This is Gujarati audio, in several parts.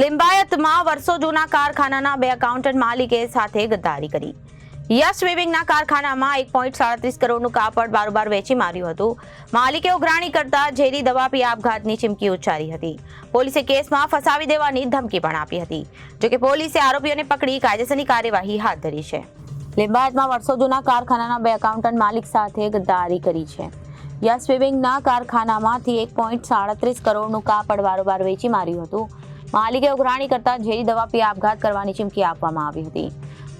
લિંબાયતમાં વર્ષો જૂના કારખાનાના બે એકાઉન્ટન્ટ માલિકે સાથે ગદ્દારી કરી. યશ વિવિંગના કારખાનામાં એક પોઈન્ટ સાડત્રીસ કરોડનું કાપડ બારોબાર વેચી માર્યું હતું. માલિકે ઉઘરાણી કરતા ઝેરી દવા પી આપઘાતની ચીમકી ઉચ્ચારી હતી. પોલીસે કેસમાં ફસાવી દેવાની ધમકી પણ આપી હતી. જોકે પોલીસે આરોપીઓને પકડી કાયદેસરની કાર્યવાહી હાથ ધરી છે. લિંબાયતમાં વર્ષો જૂના કારખાનાના બે એકાઉન્ટન્ટ માલિક સાથે ગદ્દારી કરી છે. યશ વિવિંગના કારખાનામાંથી એક પોઈન્ટ સાડત્રીસ કરોડનું કાપડ બારોબાર વેચી માર્યું હતું. માલિકે ઉઘરાણી કરતા ઝેરી દવા પી આપઘાત કરવાની ચીમકી આપવામાં આવી હતી.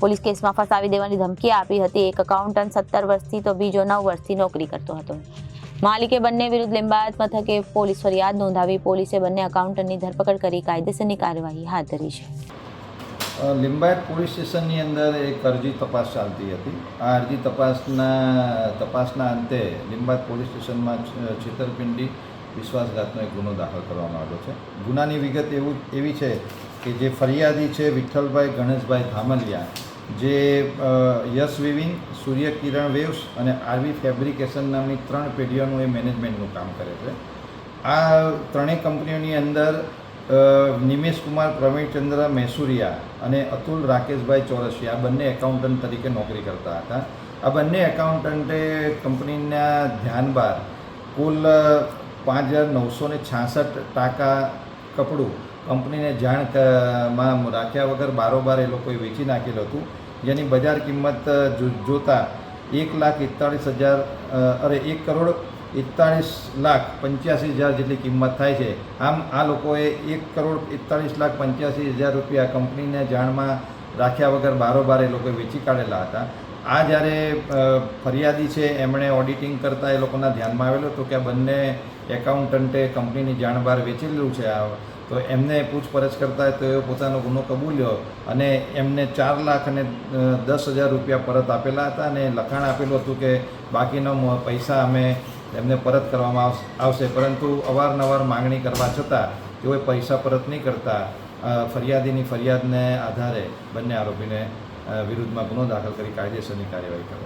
પોલીસ કેસમાં ફસાવી દેવાની ધમકી આપી હતી. એક એકાઉન્ટન્ટ સત્તર વર્ષથી તો બીજો નવ વર્ષથી નોકરી કરતો હતો. માલિકે બંને વિરુદ્ધ લિંબાયત મથકે પોલીસ ફરિયાદ નોંધાવી પોલીસે બંને એકાઉન્ટન્ટની ધરપકડ કરી કાયદેસરની કાર્યવાહી હાથ ધરી છે. લિંબાયત પોલીસ સ્ટેશનની અંદર એક અરજી તપાસ ચાલતી હતી. આ અરજી તપાસના તપાસના અંતે લિંબાયત પોલીસ સ્ટેશનમાં છેતરપિંડી વિશ્વાસઘાતનો એક ગુનો દાખલ કરવામાં આવ્યો છે. ગુનાની વિગત એવું, એવી છે કે જે ફરિયાદી છે વિઠ્ઠલભાઈ ગણેશભાઈ ધામલિયા, જે યશ સૂર્ય કિરણ વેવ્સ અને આરવી ફેબ્રિકેશન નામની ત્રણ પેઢીઓનું એ મેનેજમેન્ટનું કામ કરે છે. આ ત્રણેય કંપનીઓની અંદર નિમેશ કુમાર પ્રવીણચંદ્ર મૈસુરિયા અને અતુલ રાકેશભાઈ ચોરસિયા બંને એકાઉન્ટન્ટ તરીકે નોકરી કરતા હતા. આ બંને એકાઉન્ટન્ટે કંપનીના ધ્યાન બાર કુલ પાંચ હજાર નવસો ને છાસઠ ટાકા કપડું કંપનીને જાણમાં રાખ્યા વગર બારોબાર એ લોકોએ વેચી નાખેલું હતું. જેની બજાર કિંમત જોતા એક લાખ એકતાળીસ હજાર અરે, એક કરોડ એકતાળીસ લાખ પંચ્યાસી હજાર જેટલી કિંમત થાય છે. આમ આ લોકોએ એક કરોડ એકતાળીસ લાખ પંચ્યાસી હજાર રૂપિયા કંપનીને જાણમાં રાખ્યા વગર બારોબાર એ લોકોએ વેચી કાઢેલા હતા. આ જ્યારે ફરિયાદી છે, એમણે ઓડિટિંગ કરતાં એ લોકોના ધ્યાનમાં આવેલું હતું કે આ બંને એકાઉન્ટન્ટે કંપનીની જાણ બહાર વેચેલું છે આ. તો એમને પૂછપરછ કરતા તો એ પોતાનો ગુનો કબૂલ્યો અને એમને ચાર લાખ અને દસ હજાર રૂપિયા પરત આપેલા હતા અને લખાણ આપેલું હતું કે બાકીનો પૈસા અમે એમને પરત કરવામાં આવશ- પરંતુ અવારનવાર માંગણી કરવા છતાં તેઓએ પૈસા પરત નહીં કરતા ફરિયાદીની ફરિયાદને આધારે બંને આરોપીને વિરુદ્ધમાં ગુનો દાખલ કરી કાયદેસરની કાર્યવાહી કરવા.